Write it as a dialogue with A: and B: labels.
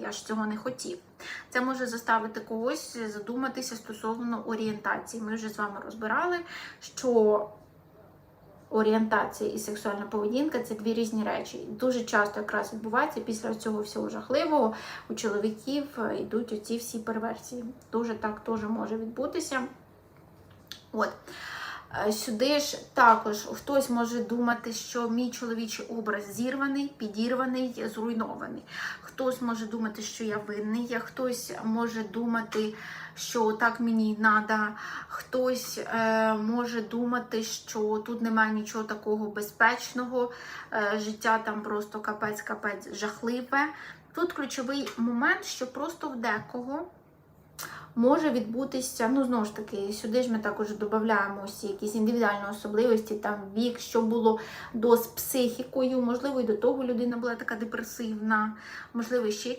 A: я ж цього не хотів. Це може заставити когось задуматися стосовно орієнтації. Ми вже з вами розбирали, що орієнтація і сексуальна поведінка це дві різні речі. Дуже часто якраз відбувається після цього всього жахливого у чоловіків йдуть оці всі перверсії. Дуже так теж може відбутися. От. Е, Сюди ж також хтось може думати, що мій чоловічий образ зірваний, підірваний, зруйнований. Хтось може думати, що я винний, хтось може думати, що так мені треба. Хтось е, може думати, що тут немає нічого такого безпечного, е, життя там просто капець-капець жахливе. Тут ключовий момент, що просто в декого може відбутися, ну знову ж таки, сюди ж ми також додаємо всі якісь індивідуальні особливості, там вік, що було до з психікою, можливо, і до того людина була така депресивна, можливо, ще якісь